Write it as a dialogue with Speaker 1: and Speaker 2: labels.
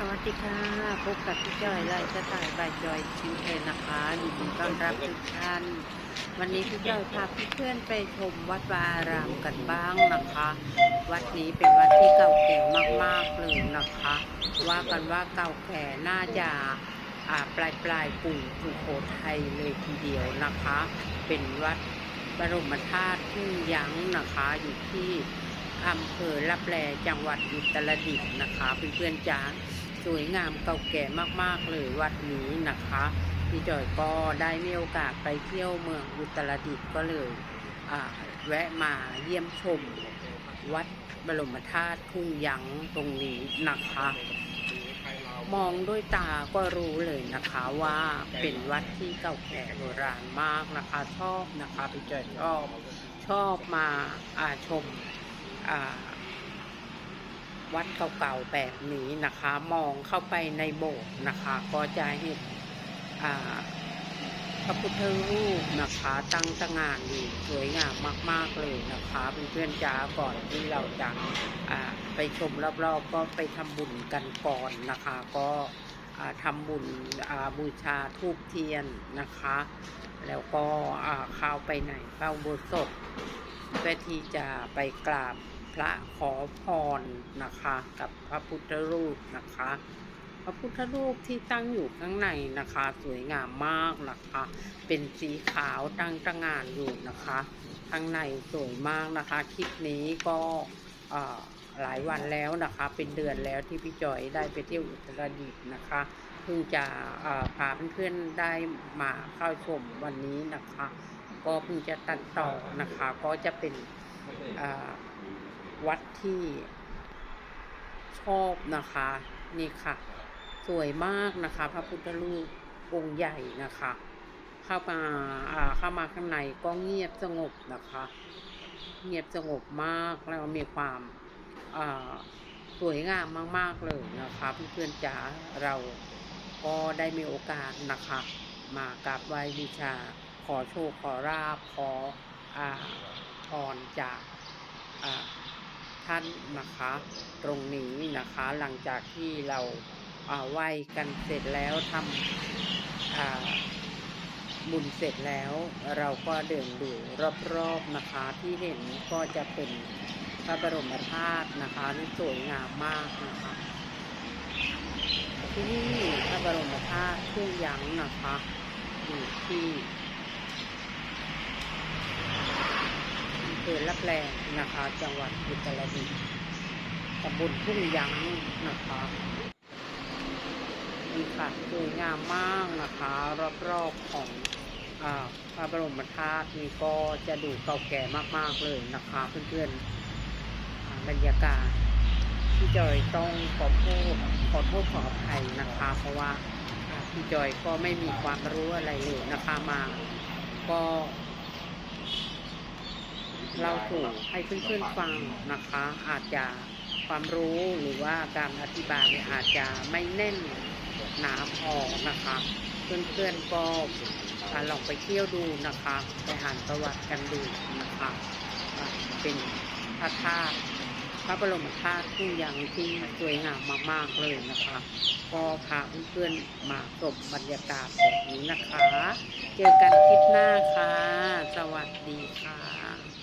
Speaker 1: สวัสดีค่ะ พบกับพี่จอยไลฟ์สไตล์บายจอยชิวเองนะคะยินดีต้อนรับทุกท่าน วันนี้พี่จอยพาเพื่อนไปชมวัดวารามกันบ้างนะคะ วัดนี้เป็นวัดที่เก่าแก่มากๆเลยนะคะ ว่ากันว่าเก่าแก่น่าจะปลายปลายปู่สุโขทัยเลยทีเดียวนะคะ เป็นวัดบรมธาตุทุ่ยั้งนะคะอยู่ที่อำเภอลับแลจังหวัดอุตรดิตถ์นะคะเพื่อนๆจ้า วยงามเก่าแก่มากๆเลยวัดนี้นะคะพี่จอยก็ได้มีโอกาสไปเที่ยวเมืองอุตรดิตถ์ก็เลยแวะมาเยี่ยมชมวัดบรมธาตุทุ่งยังตรงนี้นะคะ มองด้วยตาก็รู้เลยนะคะว่าเป็นวัดที่เก่าแก่โบราณมากนะคะ ชอบนะคะพี่จอยชอบชอบมาอาชมอ่า วัดเก่าๆแบบนี้นะคะ มองเข้าไปในโบสถ์นะคะ ก็จะเห็นอ่าพระพุทธรูปนะคะ ตั้งตงานอยู่สวยงามมาก ๆ เลยนะคะเพื่อนๆจ้าก่อนที่เราจะไปชมรอบๆ ก็ไปทำบุญกันก่อนนะคะ ก็ทำบุญบูชาทูบเทียนนะคะ แล้วก็เข้าไปในพระอุโบสถเพื่อที่จะไปกราบ พระขอพรนะคะ กับพระพุทธรูปนะคะ พระพุทธรูปที่ตั้งอยู่ข้างในนะคะ สวยงามมากนะคะ เป็นสีขาวตั้งตระหง่านอยู่นะคะข้างในสวยมากนะคะคลิปนี้ก็หลายวันแล้วนะคะ เป็นเดือนแล้วที่พี่จอยได้ไปเที่ยวอุตรดิตถ์นะคะเพิ่งจะพาเพื่อนๆได้มาเข้าชมวันนี้นะคะ ก็เพิ่งจะตัดต่อนะคะ ก็จะเป็น วัดที่ชอบนะคะ นี่ค่ะ สวยมากนะคะ พระพุทธรูปองค์ใหญ่นะคะ เข้ามาอ่าเข้ามาข้างในก็เงียบสงบนะคะ เงียบสงบมากแล้วมีความอ่าสวยงามมาก ๆ เลยนะคะเพื่อนๆจ๋าเราก็ได้มีโอกาสนะคะ มากราบไหว้บูชาขอโชคขอราบขออ่าพรจากอ่า ท่านนะคะ ตรงนี้นะคะหลังจากที่เราอ่าไหว้กันเสร็จแล้วทำบุญเสร็จแล้ว เราก็เดินดูรอบๆนะคะที่เห็นก็จะเป็นพระบรมธาตุนะคะที่สวยงามมากนะคะที่นี่พระบรมธาตุทุ่งยั้งนะคะอยู่ที่ อำเภอลับแลนะคะ จังหวัดอุตรดิตถ์ตำบลทุ่งยังนะคะนี่ค่ะสวยงามมากนะคะ รอบๆของอพระบรมธาตุนี่ก็จะดูเก่าแก่มากๆเลยนะคะ เพื่อนๆบรรยากาศพี่จอยต้องขอโทษขอโทษขออภัยนะคะ เพราะว่าพี่จอยก็ไม่มีความรู้อะไรเลยนะคะมา ก็ เล่าสู่ให้เพื่อนๆฟังนะคะ อาจจะความรู้หรือว่าการอธิบายเนี่ยอาจจะไม่แน่นหนาพอนะคะ เพื่อนๆก็ลองไปเที่ยวดูนะคะไปอ่านประวัติกันดูนะคะเป็นพระธาตุพระบรมธาตุทุ่ยังที่สวยงามมากๆเลยนะคะ ก็พาเพื่อนๆมาชมบรรยากาศแบบนี้นะคะ เจอกันคลิปหน้าค่ะ สวัสดีค่ะ